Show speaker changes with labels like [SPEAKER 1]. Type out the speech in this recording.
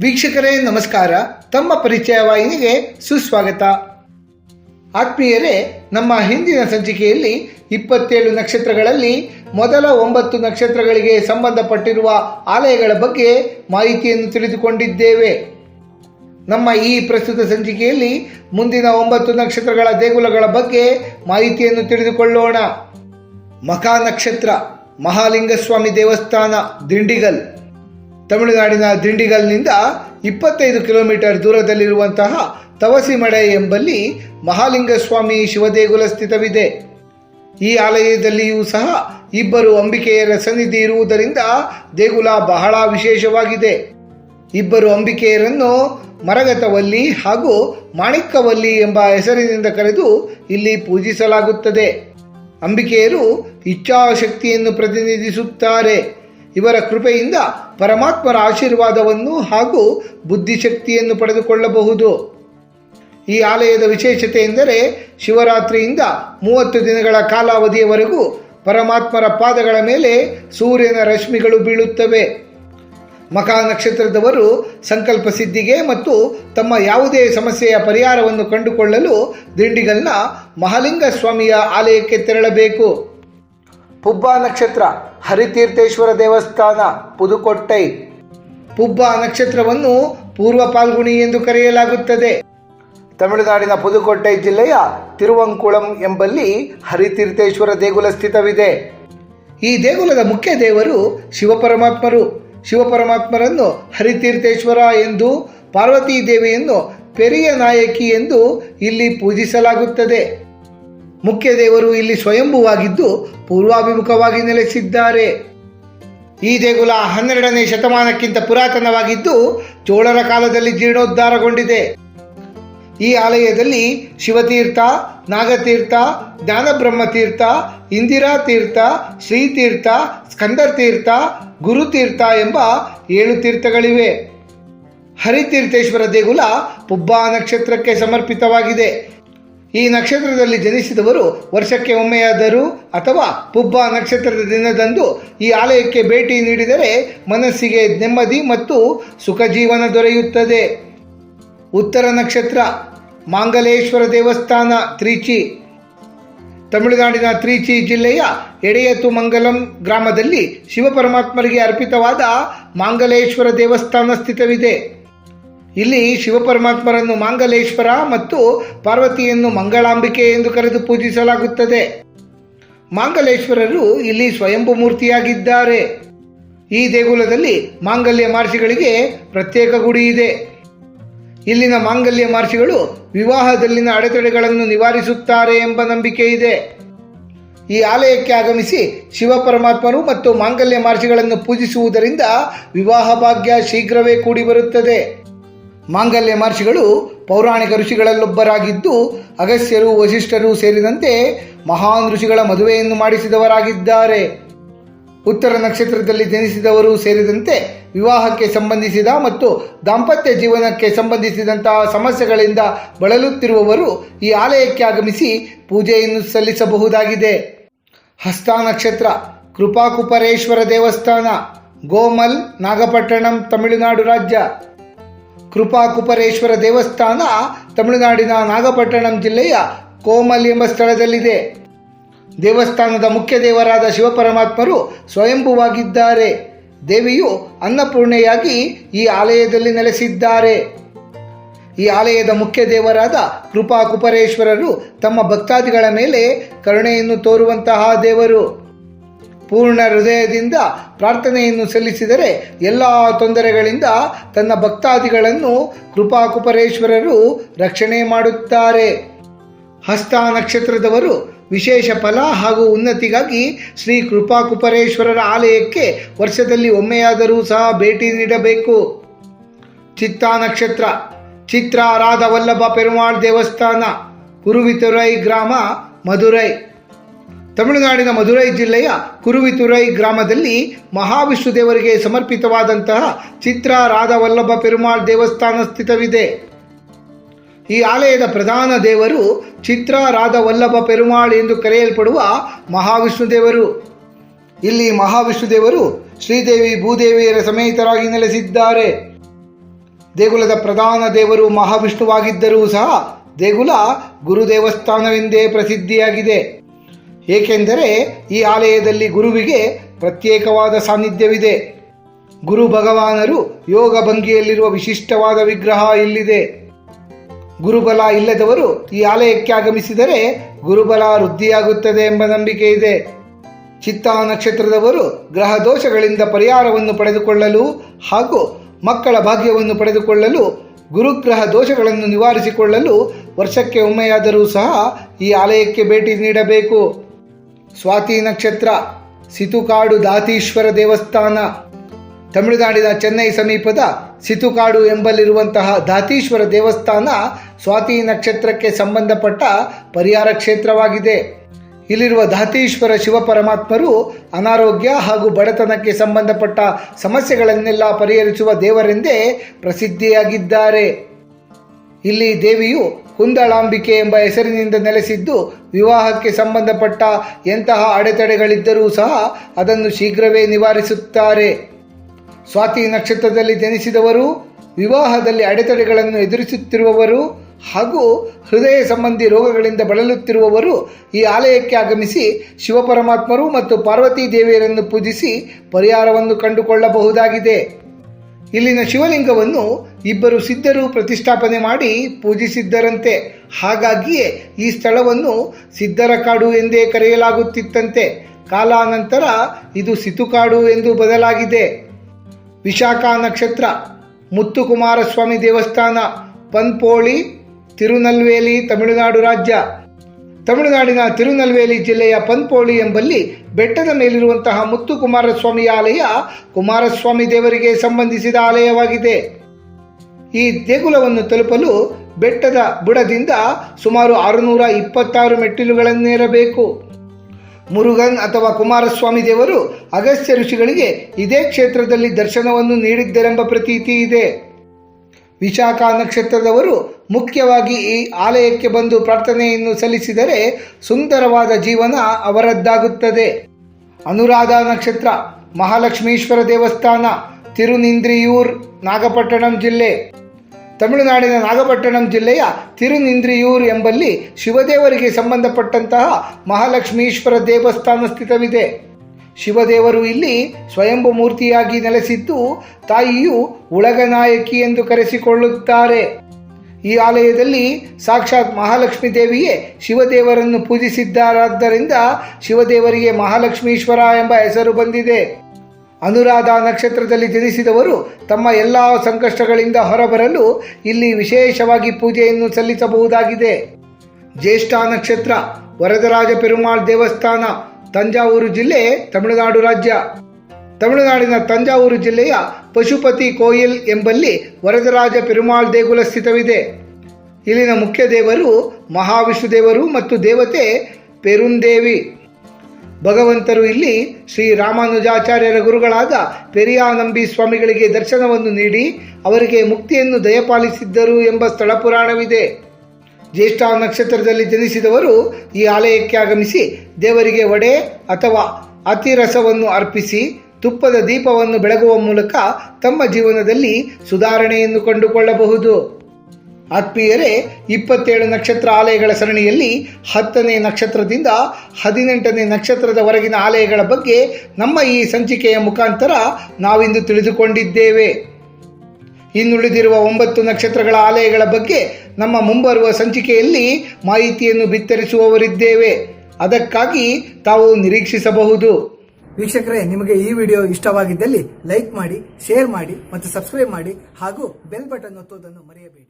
[SPEAKER 1] ವೀಕ್ಷಕರೇ, ನಮಸ್ಕಾರ. ತಮ್ಮ ಪರಿಚಯ ವಾಹಿನಿಗೆ ಸುಸ್ವಾಗತ. ಆತ್ಮೀಯರೇ, ನಮ್ಮ ಹಿಂದಿನ ಸಂಚಿಕೆಯಲ್ಲಿ ಇಪ್ಪತ್ತೇಳು ನಕ್ಷತ್ರಗಳಲ್ಲಿ ಮೊದಲ ಒಂಬತ್ತು ನಕ್ಷತ್ರಗಳಿಗೆ ಸಂಬಂಧಪಟ್ಟಿರುವ ಆಲಯಗಳ ಬಗ್ಗೆ ಮಾಹಿತಿಯನ್ನು ತಿಳಿದುಕೊಂಡಿದ್ದೇವೆ. ನಮ್ಮ ಈ ಪ್ರಸ್ತುತ ಸಂಚಿಕೆಯಲ್ಲಿ ಮುಂದಿನ ಒಂಬತ್ತು ನಕ್ಷತ್ರಗಳ ದೇಗುಲಗಳ ಬಗ್ಗೆ ಮಾಹಿತಿಯನ್ನು ತಿಳಿದುಕೊಳ್ಳೋಣ. ಮಖಾ ನಕ್ಷತ್ರ, ಮಹಾಲಿಂಗಸ್ವಾಮಿ ದೇವಸ್ಥಾನ, ದಿಂಡಿಗಲ್. ತಮಿಳುನಾಡಿನ ದಿಂಡಿಗಲ್ನಿಂದ ಇಪ್ಪತ್ತೈದು ಕಿಲೋಮೀಟರ್ ದೂರದಲ್ಲಿರುವಂತಹ ತವಸಿಮಡೆ ಎಂಬಲ್ಲಿ ಮಹಾಲಿಂಗಸ್ವಾಮಿ ಶಿವದೇಗುಲ ಸ್ಥಿತವಿದೆ. ಈ ಆಲಯದಲ್ಲಿಯೂ ಸಹ ಇಬ್ಬರು ಅಂಬಿಕೆಯರ ಸನ್ನಿಧಿ ಇರುವುದರಿಂದ ದೇಗುಲ ಬಹಳ ವಿಶೇಷವಾಗಿದೆ. ಇಬ್ಬರು ಅಂಬಿಕೆಯರನ್ನು ಮರಗತವಲ್ಲಿ ಹಾಗೂ ಮಾಣಿಕ್ಕವಲ್ಲಿ ಎಂಬ ಹೆಸರಿನಿಂದ ಕರೆದು ಇಲ್ಲಿ ಪೂಜಿಸಲಾಗುತ್ತದೆ. ಅಂಬಿಕೆಯರು ಇಚ್ಛಾಶಕ್ತಿಯನ್ನು ಪ್ರತಿನಿಧಿಸುತ್ತಾರೆ. ಇವರ ಕೃಪೆಯಿಂದ ಪರಮಾತ್ಮರ ಆಶೀರ್ವಾದವನ್ನು ಹಾಗೂ ಬುದ್ಧಿಶಕ್ತಿಯನ್ನು ಪಡೆದುಕೊಳ್ಳಬಹುದು. ಈ ಆಲಯದ ವಿಶೇಷತೆ ಎಂದರೆ ಶಿವರಾತ್ರಿಯಿಂದ ಮೂವತ್ತು ದಿನಗಳ ಕಾಲಾವಧಿಯವರೆಗೂ ಪರಮಾತ್ಮರ ಪಾದಗಳ ಮೇಲೆ ಸೂರ್ಯನ ರಶ್ಮಿಗಳು ಬೀಳುತ್ತವೆ. ಮಕಾ ನಕ್ಷತ್ರದವರು ಸಂಕಲ್ಪ ಸಿದ್ಧಿಗೆ ಮತ್ತು ತಮ್ಮ ಯಾವುದೇ ಸಮಸ್ಯೆಯ ಪರಿಹಾರವನ್ನು ಕಂಡುಕೊಳ್ಳಲು ದಿಂಡಿಗಲ್ನ ಮಹಾಲಿಂಗ ಸ್ವಾಮಿಯ ಆಲಯಕ್ಕೆ ತೆರಳಬೇಕು. ಪುಬ್ಬ ನಕ್ಷತ್ರ, ಹರಿತೀರ್ಥೇಶ್ವರ ದೇವಸ್ಥಾನ, ಪುದುಕೊಟ್ಟೈ. ಪುಬ್ಬ ನಕ್ಷತ್ರವನ್ನು ಪೂರ್ವ ಪಾಲ್ಗುಣಿ ಎಂದು ಕರೆಯಲಾಗುತ್ತದೆ. ತಮಿಳುನಾಡಿನ ಪುದುಕೊಟ್ಟೈ ಜಿಲ್ಲೆಯ ತಿರುವಂಕುಳಂ ಎಂಬಲ್ಲಿ ಹರಿತೀರ್ಥೇಶ್ವರ ದೇಗುಲ ಸ್ಥಿತವಿದೆ. ಈ ದೇಗುಲದ ಮುಖ್ಯ ದೇವರು ಶಿವಪರಮಾತ್ಮರು. ಶಿವಪರಮಾತ್ಮರನ್ನು ಹರಿತೀರ್ಥೇಶ್ವರ ಎಂದು ಪಾರ್ವತೀ ದೇವಿಯನ್ನು ಪೆರಿಯ ನಾಯಕಿ ಎಂದು ಇಲ್ಲಿ ಪೂಜಿಸಲಾಗುತ್ತದೆ. ಮುಖ್ಯ ದೇವರು ಇಲ್ಲಿ ಸ್ವಯಂಭುವಾಗಿದ್ದು ಪೂರ್ವಾಭಿಮುಖವಾಗಿ ನೆಲೆಸಿದ್ದಾರೆ. ಈ ದೇಗುಲ ಹನ್ನೆರಡನೇ ಶತಮಾನಕ್ಕಿಂತ ಪುರಾತನವಾಗಿದ್ದು ಚೋಳರ ಕಾಲದಲ್ಲಿ ಜೀರ್ಣೋದ್ಧಾರಗೊಂಡಿದೆ. ಈ ಆಲಯದಲ್ಲಿ ಶಿವತೀರ್ಥ, ನಾಗತೀರ್ಥ, ಜ್ಞಾನಬ್ರಹ್ಮತೀರ್ಥ ಇಂದಿರಾ ತೀರ್ಥ ಶ್ರೀತೀರ್ಥ ಸ್ಕಂದರ್ತೀರ್ಥ ಗುರುತೀರ್ಥ ಎಂಬ ಏಳು ತೀರ್ಥಗಳಿವೆ. ಹರಿತೀರ್ಥೇಶ್ವರ ದೇಗುಲ ಪುಬ್ಬಾ ನಕ್ಷತ್ರಕ್ಕೆ ಸಮರ್ಪಿತವಾಗಿದೆ. ಈ ನಕ್ಷತ್ರದಲ್ಲಿ ಜನಿಸಿದವರು ವರ್ಷಕ್ಕೆ ಒಮ್ಮೆಯಾದರೂ ಅಥವಾ ಪುಬ್ಬ ನಕ್ಷತ್ರದ ದಿನದಂದು ಈ ಆಲಯಕ್ಕೆ ಭೇಟಿ ನೀಡಿದರೆ ಮನಸ್ಸಿಗೆ ನೆಮ್ಮದಿ ಮತ್ತು ಸುಖ ಜೀವನ ದೊರೆಯುತ್ತದೆ. ಉತ್ತರ ನಕ್ಷತ್ರ ಮಾಂಗಲೇಶ್ವರ ದೇವಸ್ಥಾನ, ತ್ರಿಚಿ, ತಮಿಳುನಾಡಿನ ತ್ರಿಚಿ ಜಿಲ್ಲೆಯ ಎಡೆಯತು ಮಂಗಲಂ ಗ್ರಾಮದಲ್ಲಿ ಶಿವಪರಮಾತ್ಮರಿಗೆ ಅರ್ಪಿತವಾದ ಮಾಂಗಲೇಶ್ವರ ದೇವಸ್ಥಾನ ಸ್ಥಿತವಿದೆ. ಇಲ್ಲಿ ಶಿವಪರಮಾತ್ಮರನ್ನು ಮಾಂಗಲೇಶ್ವರ ಮತ್ತು ಪಾರ್ವತಿಯನ್ನು ಮಂಗಳಾಂಬಿಕೆ ಎಂದು ಕರೆದು ಪೂಜಿಸಲಾಗುತ್ತದೆ. ಮಾಂಗಲೇಶ್ವರರು ಇಲ್ಲಿ ಸ್ವಯಂಭು ಮೂರ್ತಿಯಾಗಿದ್ದಾರೆ. ಈ ದೇಗುಲದಲ್ಲಿ ಮಾಂಗಲ್ಯ ಮಹರ್ಷಿಗಳಿಗೆ ಪ್ರತ್ಯೇಕ ಗುಡಿ ಇದೆ. ಇಲ್ಲಿನ ಮಾಂಗಲ್ಯ ಮಹರ್ಷಿಗಳು ವಿವಾಹದಲ್ಲಿನ ಅಡೆತಡೆಗಳನ್ನು ನಿವಾರಿಸುತ್ತಾರೆ ಎಂಬ ನಂಬಿಕೆ ಇದೆ. ಈ ಆಲಯಕ್ಕೆ ಆಗಮಿಸಿ ಶಿವಪರಮಾತ್ಮರು ಮತ್ತು ಮಾಂಗಲ್ಯ ಮಹರ್ಷಿಗಳನ್ನು ಪೂಜಿಸುವುದರಿಂದ ವಿವಾಹ ಭಾಗ್ಯ ಶೀಘ್ರವೇ ಕೂಡಿ ಬರುತ್ತದೆ. ಮಾಂಗಲ್ಯ ಮಹರ್ಷಿಗಳು ಪೌರಾಣಿಕ ಋಷಿಗಳಲ್ಲೊಬ್ಬರಾಗಿದ್ದು, ಅಗಸ್ತ್ಯರು ವಶಿಷ್ಠರು ಸೇರಿದಂತೆ ಮಹಾನ್ ಋಷಿಗಳ ಮದುವೆಯನ್ನು ಮಾಡಿಸಿದವರಾಗಿದ್ದಾರೆ. ಉತ್ತರ ನಕ್ಷತ್ರದಲ್ಲಿ ಜನಿಸಿದವರು ಸೇರಿದಂತೆ ವಿವಾಹಕ್ಕೆ ಸಂಬಂಧಿಸಿದ ಮತ್ತು ದಾಂಪತ್ಯ ಜೀವನಕ್ಕೆ ಸಂಬಂಧಿಸಿದಂತಹ ಸಮಸ್ಯೆಗಳಿಂದ ಬಳಲುತ್ತಿರುವವರು ಈ ಆಲಯಕ್ಕೆ ಆಗಮಿಸಿ ಪೂಜೆಯನ್ನು ಸಲ್ಲಿಸಬಹುದಾಗಿದೆ. ಹಸ್ತ ನಕ್ಷತ್ರ, ಕೃಪಾಕುಪರೇಶ್ವರ ದೇವಸ್ಥಾನ, ಗೋಮಲ್, ನಾಗಪಟ್ಟಣಂ, ತಮಿಳುನಾಡು ರಾಜ್ಯ. ಕೃಪಾಕುಪರೇಶ್ವರ ದೇವಸ್ಥಾನ ತಮಿಳುನಾಡಿನ ನಾಗಪಟ್ಟಣಂ ಜಿಲ್ಲೆಯ ಕೋಮಲ್ ಎಂಬ ಸ್ಥಳದಲ್ಲಿದೆ. ದೇವಸ್ಥಾನದ ಮುಖ್ಯ ದೇವರಾದ ಶಿವಪರಮಾತ್ಮರು ಸ್ವಯಂಭುವಾಗಿದ್ದಾರೆ. ದೇವಿಯು ಅನ್ನಪೂರ್ಣೆಯಾಗಿ ಈ ಆಲಯದಲ್ಲಿ ನೆಲೆಸಿದ್ದಾರೆ. ಈ ಆಲಯದ ಮುಖ್ಯ ದೇವರಾದ ಕೃಪಾ ಕುಪರೇಶ್ವರರು ತಮ್ಮ ಭಕ್ತಾದಿಗಳ ಮೇಲೆ ಕರುಣೆಯನ್ನು ತೋರುವಂತಹ ದೇವರು. ಪೂರ್ಣ ಹೃದಯದಿಂದ ಪ್ರಾರ್ಥನೆಯನ್ನು ಸಲ್ಲಿಸಿದರೆ ಎಲ್ಲ ತೊಂದರೆಗಳಿಂದ ತನ್ನ ಭಕ್ತಾದಿಗಳನ್ನು ಕೃಪಾಕುಪರೇಶ್ವರರು ರಕ್ಷಣೆ ಮಾಡುತ್ತಾರೆ. ಹಸ್ತ ನಕ್ಷತ್ರದವರು ವಿಶೇಷ ಫಲ ಹಾಗೂ ಉನ್ನತಿಗಾಗಿ ಶ್ರೀ ಕೃಪಾಕುಪರೇಶ್ವರರ ಆಲಯಕ್ಕೆ ವರ್ಷದಲ್ಲಿ ಒಮ್ಮೆಯಾದರೂ ಸಹ ಭೇಟಿ ನೀಡಬೇಕು. ಚಿತ್ತ ನಕ್ಷತ್ರ ಚಿತ್ರ ರಾಧ ವಲ್ಲಭ ಪೆರುಮಾಳ್ ದೇವಸ್ಥಾನ, ಕುರುವಿತುರೈ ಗ್ರಾಮ, ಮಧುರೈ. ತಮಿಳುನಾಡಿನ ಮಧುರೈ ಜಿಲ್ಲೆಯ ಕುರುವಿತುರೈ ಗ್ರಾಮದಲ್ಲಿ ಮಹಾವಿಷ್ಣು ದೇವರಿಗೆ ಸಮರ್ಪಿತವಾದಂತಹ ಚಿತ್ರ ರಾಧವಲ್ಲಭ ಪೆರುಮಾಳ್ ದೇವಸ್ಥಾನ ಸ್ಥಿತವಿದೆ. ಈ ಆಲಯದ ಪ್ರಧಾನ ದೇವರು ಚಿತ್ರ ರಾಧವಲ್ಲಭ ಪೆರುಮಾಳ್ ಎಂದು ಕರೆಯಲ್ಪಡುವ ಮಹಾವಿಷ್ಣು ದೇವರು ಇಲ್ಲಿ ಮಹಾವಿಷ್ಣು ದೇವರು ಶ್ರೀದೇವಿ ಭೂದೇವಿಯರ ಸಮೇತರಾಗಿ ನೆಲೆಸಿದ್ದಾರೆ. ದೇಗುಲದ ಪ್ರಧಾನ ದೇವರು ಮಹಾವಿಷ್ಣುವಾಗಿದ್ದರೂ ಸಹ ದೇಗುಲ ಗುರುದೇವಸ್ಥಾನವೆಂದೇ ಪ್ರಸಿದ್ಧಿಯಾಗಿದೆ. ಏಕೆಂದರೆ ಈ ಆಲಯದಲ್ಲಿ ಗುರುವಿಗೆ ಪ್ರತ್ಯೇಕವಾದ ಸಾನ್ನಿಧ್ಯವಿದೆ. ಗುರು ಭಗವಾನರು ಯೋಗ ಭಂಗಿಯಲ್ಲಿರುವ ವಿಶಿಷ್ಟವಾದ ವಿಗ್ರಹ ಇಲ್ಲಿದೆ. ಗುರುಬಲ ಇಲ್ಲದವರು ಈ ಆಲಯಕ್ಕೆ ಆಗಮಿಸಿದರೆ ಗುರುಬಲ ವೃದ್ಧಿಯಾಗುತ್ತದೆ ಎಂಬ ನಂಬಿಕೆ ಇದೆ. ಚಿತ್ತಾ ನಕ್ಷತ್ರದವರು ಗ್ರಹ ದೋಷಗಳಿಂದ ಪರಿಹಾರವನ್ನು ಪಡೆದುಕೊಳ್ಳಲು ಹಾಗೂ ಮಕ್ಕಳ ಭಾಗ್ಯವನ್ನು ಪಡೆದುಕೊಳ್ಳಲು, ಗುರುಗ್ರಹ ದೋಷಗಳನ್ನು ನಿವಾರಿಸಿಕೊಳ್ಳಲು ವರ್ಷಕ್ಕೆ ಒಮ್ಮೆಯಾದರೂ ಸಹ ಈ ಆಲಯಕ್ಕೆ ಭೇಟಿ ನೀಡಬೇಕು. ಸ್ವಾತಿ ನಕ್ಷತ್ರ, ಸಿತುಕಾಡು ದಾತೀಶ್ವರ ದೇವಸ್ಥಾನ, ತಮಿಳುನಾಡಿನ ಚೆನ್ನೈ ಸಮೀಪದ ಸಿತುಕಾಡು ಎಂಬಲ್ಲಿರುವಂತಹ ದಾತೀಶ್ವರ ದೇವಸ್ಥಾನ ಸ್ವಾತಿ ನಕ್ಷತ್ರಕ್ಕೆ ಸಂಬಂಧಪಟ್ಟ ಪರಿಹಾರ ಕ್ಷೇತ್ರವಾಗಿದೆ. ಇಲ್ಲಿರುವ ಧಾತೀಶ್ವರ ಶಿವಪರಮಾತ್ಮರು ಅನಾರೋಗ್ಯ ಹಾಗೂ ಬಡತನಕ್ಕೆ ಸಂಬಂಧಪಟ್ಟ ಸಮಸ್ಯೆಗಳನ್ನೆಲ್ಲ ಪರಿಹರಿಸುವ ದೇವರೆಂದೇ ಪ್ರಸಿದ್ಧಿಯಾಗಿದ್ದಾರೆ. ಇಲ್ಲಿ ದೇವಿಯು ಕುಂದಳಾಂಬಿಕೆ ಎಂಬ ಹೆಸರಿನಿಂದ ನೆಲೆಸಿದ್ದು, ವಿವಾಹಕ್ಕೆ ಸಂಬಂಧಪಟ್ಟ ಎಂತಹ ಅಡೆತಡೆಗಳಿದ್ದರೂ ಸಹ ಅದನ್ನು ಶೀಘ್ರವೇ ನಿವಾರಿಸುತ್ತಾರೆ. ಸ್ವಾತಿ ನಕ್ಷತ್ರದಲ್ಲಿ ಜನಿಸಿದವರು, ವಿವಾಹದಲ್ಲಿ ಅಡೆತಡೆಗಳನ್ನು ಎದುರಿಸುತ್ತಿರುವವರು ಹಾಗೂ ಹೃದಯ ಸಂಬಂಧಿ ರೋಗಗಳಿಂದ ಬಳಲುತ್ತಿರುವವರು ಈ ಆಲಯಕ್ಕೆ ಆಗಮಿಸಿ ಶಿವಪರಮಾತ್ಮರು ಮತ್ತು ಪಾರ್ವತೀ ದೇವಿಯರನ್ನು ಪೂಜಿಸಿ ಪರಿಹಾರವನ್ನು ಕಂಡುಕೊಳ್ಳಬಹುದಾಗಿದೆ. ಇಲ್ಲಿನ ಶಿವಲಿಂಗವನ್ನು ಇಬ್ಬರು ಸಿದ್ಧರು ಪ್ರತಿಷ್ಠಾಪನೆ ಮಾಡಿ ಪೂಜಿಸಿದ್ದರಂತೆ. ಹಾಗಾಗಿಯೇ ಈ ಸ್ಥಳವನ್ನು ಸಿದ್ಧರ ಕಾಡು ಎಂದೇ ಕರೆಯಲಾಗುತ್ತಿತ್ತಂತೆ. ಕಾಲಾನಂತರ ಇದು ಸಿತುಕಾಡು ಎಂದು ಬದಲಾಗಿದೆ. ವಿಶಾಖ ನಕ್ಷತ್ರ, ಮುತ್ತುಕುಮಾರಸ್ವಾಮಿ ದೇವಸ್ಥಾನ, ಪನ್ಪೋಳಿ, ತಿರುನಲ್ವೇಲಿ, ತಮಿಳುನಾಡು ರಾಜ್ಯ. ತಮಿಳುನಾಡಿನ ತಿರುನಲ್ವೇಲಿ ಜಿಲ್ಲೆಯ ಪನ್ಪೋಳಿ ಎಂಬಲ್ಲಿ ಬೆಟ್ಟದ ಮೇಲಿರುವಂತಹ ಮುತ್ತು ಕುಮಾರಸ್ವಾಮಿ ಆಲಯ ಕುಮಾರಸ್ವಾಮಿ ದೇವರಿಗೆ ಸಂಬಂಧಿಸಿದ ಆಲಯವಾಗಿದೆ. ಈ ದೇಗುಲವನ್ನು ತಲುಪಲು ಬೆಟ್ಟದ ಬುಡದಿಂದ ಸುಮಾರು ಆರುನೂರ ಇಪ್ಪತ್ತಾರು ಮೆಟ್ಟಿಲುಗಳನ್ನೇರಬೇಕು. ಮುರುಗನ್ ಅಥವಾ ಕುಮಾರಸ್ವಾಮಿ ದೇವರು ಅಗಸ್ತ್ಯ ಋಷಿಗಳಿಗೆ ಇದೇ ಕ್ಷೇತ್ರದಲ್ಲಿ ದರ್ಶನವನ್ನು ನೀಡಿದ್ದರೆಂಬ ಪ್ರತೀತಿ ಇದೆ. ವಿಶಾಖ ನಕ್ಷತ್ರದವರು ಮುಖ್ಯವಾಗಿ ಈ ಆಲಯಕ್ಕೆ ಬಂದು ಪ್ರಾರ್ಥನೆಯನ್ನು ಸಲ್ಲಿಸಿದರೆ ಸುಂದರವಾದ ಜೀವನ ಅವರದ್ದಾಗುತ್ತದೆ. ಅನುರಾಧ ನಕ್ಷತ್ರ, ಮಹಾಲಕ್ಷ್ಮೀಶ್ವರ ದೇವಸ್ಥಾನ, ತಿರುನಿಂದ್ರಿಯೂರ್, ನಾಗಪಟ್ಟಣಂ ಜಿಲ್ಲೆ. ತಮಿಳುನಾಡಿನ ನಾಗಪಟ್ಟಣಂ ಜಿಲ್ಲೆಯ ತಿರುನಿಂದ್ರಿಯೂರ್ ಎಂಬಲ್ಲಿ ಶಿವದೇವರಿಗೆ ಸಂಬಂಧಪಟ್ಟಂತಹ ಮಹಾಲಕ್ಷ್ಮೀಶ್ವರ ದೇವಸ್ಥಾನ ಸ್ಥಿತವಿದೆ. ಶಿವದೇವರು ಇಲ್ಲಿ ಸ್ವಯಂಭು ಮೂರ್ತಿಯಾಗಿ ನೆಲೆಸಿದ್ದು ತಾಯಿಯು ಉಳಗನಾಯಕಿ ಎಂದು ಕರೆಸಿಕೊಳ್ಳುತ್ತಾರೆ. ಈ ಆಲಯದಲ್ಲಿ ಸಾಕ್ಷಾತ್ ಮಹಾಲಕ್ಷ್ಮೀ ದೇವಿಯೇ ಶಿವದೇವರನ್ನು ಪೂಜಿಸಿದ್ದಾರಾದ್ದರಿಂದ ಶಿವದೇವರಿಗೆ ಮಹಾಲಕ್ಷ್ಮೀಶ್ವರ ಎಂಬ ಹೆಸರು ಬಂದಿದೆ. ಅನುರಾಧ ನಕ್ಷತ್ರದಲ್ಲಿ ಜನಿಸಿದವರು ತಮ್ಮ ಎಲ್ಲ ಸಂಕಷ್ಟಗಳಿಂದ ಹೊರಬರಲು ಇಲ್ಲಿ ವಿಶೇಷವಾಗಿ ಪೂಜೆಯನ್ನು ಸಲ್ಲಿಸಬಹುದಾಗಿದೆ. ಜ್ಯೇಷ್ಠ ನಕ್ಷತ್ರ, ವರದರಾಜ ಪೆರುಮಾಳ್ ದೇವಸ್ಥಾನ ತಂಜಾವೂರು ಜಿಲ್ಲೆ ತಮಿಳುನಾಡು ರಾಜ್ಯ. ತಮಿಳುನಾಡಿನ ತಂಜಾವೂರು ಜಿಲ್ಲೆಯ ಪಶುಪತಿ ಕೋಯಿಲ್ ಎಂಬಲ್ಲಿ ವರದರಾಜ ಪೆರುಮಾಳ್ ದೇಗುಲ ಸ್ಥಿತವಿದೆ. ಇಲ್ಲಿನ ಮುಖ್ಯ ದೇವರು ಮಹಾವಿಷ್ಣು ದೇವರು ಮತ್ತು ದೇವತೆ ಪೆರುಂದೇವಿ. ಭಗವಂತರು ಇಲ್ಲಿ ಶ್ರೀ ರಾಮಾನುಜಾಚಾರ್ಯರ ಗುರುಗಳಾದ ಪೆರಿಯಾನಂಬಿ ಸ್ವಾಮಿಗಳಿಗೆ ದರ್ಶನವನ್ನು ನೀಡಿ ಅವರಿಗೆ ಮುಕ್ತಿಯನ್ನು ದಯಪಾಲಿಸಿದ್ದರು ಎಂಬ ಸ್ಥಳ ಪುರಾಣವಿದೆ ಜ್ಯೇಷ್ಠ ನಕ್ಷತ್ರದಲ್ಲಿ ಜನಿಸಿದವರು ಈ ಆಲಯಕ್ಕೆ ಆಗಮಿಸಿ ದೇವರಿಗೆ ವಡೆ ಅಥವಾ ಅತಿರಸವನ್ನು ಅರ್ಪಿಸಿ ತುಪ್ಪದ ದೀಪವನ್ನು ಬೆಳಗುವ ಮೂಲಕ ತಮ್ಮ ಜೀವನದಲ್ಲಿ ಸುಧಾರಣೆಯನ್ನು ಕಂಡುಕೊಳ್ಳಬಹುದು. ಆತ್ಮೀಯರೇ, ಇಪ್ಪತ್ತೇಳು ನಕ್ಷತ್ರ ಆಲಯಗಳ ಸರಣಿಯಲ್ಲಿ ಹತ್ತನೇ ನಕ್ಷತ್ರದಿಂದ ಹದಿನೆಂಟನೇ ನಕ್ಷತ್ರದವರೆಗಿನ ಆಲಯಗಳ ಬಗ್ಗೆ ನಮ್ಮ ಈ ಸಂಚಿಕೆಯ ಮುಖಾಂತರ ನಾವಿಂದು ತಿಳಿದುಕೊಂಡಿದ್ದೇವೆ. ಇನ್ನುಳಿದಿರುವ ಒಂಬತ್ತು ನಕ್ಷತ್ರಗಳ ಆಲಯಗಳ ಬಗ್ಗೆ ನಮ್ಮ ಮುಂಬರುವ ಸಂಚಿಕೆಯಲ್ಲಿ ಮಾಹಿತಿಯನ್ನು ಬಿತ್ತರಿಸುವವರಿದ್ದೇವೆ. ಅದಕ್ಕಾಗಿ ತಾವು ನಿರೀಕ್ಷಿಸಬಹುದು.
[SPEAKER 2] ವೀಕ್ಷಕರೇ, ನಿಮಗೆ ಈ ವಿಡಿಯೋ ಇಷ್ಟವಾಗಿದ್ದಲ್ಲಿ ಲೈಕ್ ಮಾಡಿ, ಶೇರ್ ಮಾಡಿ ಮತ್ತು ಸಬ್ಸ್ಕ್ರೈಬ್ ಮಾಡಿ ಹಾಗೂ ಬೆಲ್ ಬಟನ್ ಒತ್ತುವುದನ್ನು ಮರೆಯಬೇಡಿ.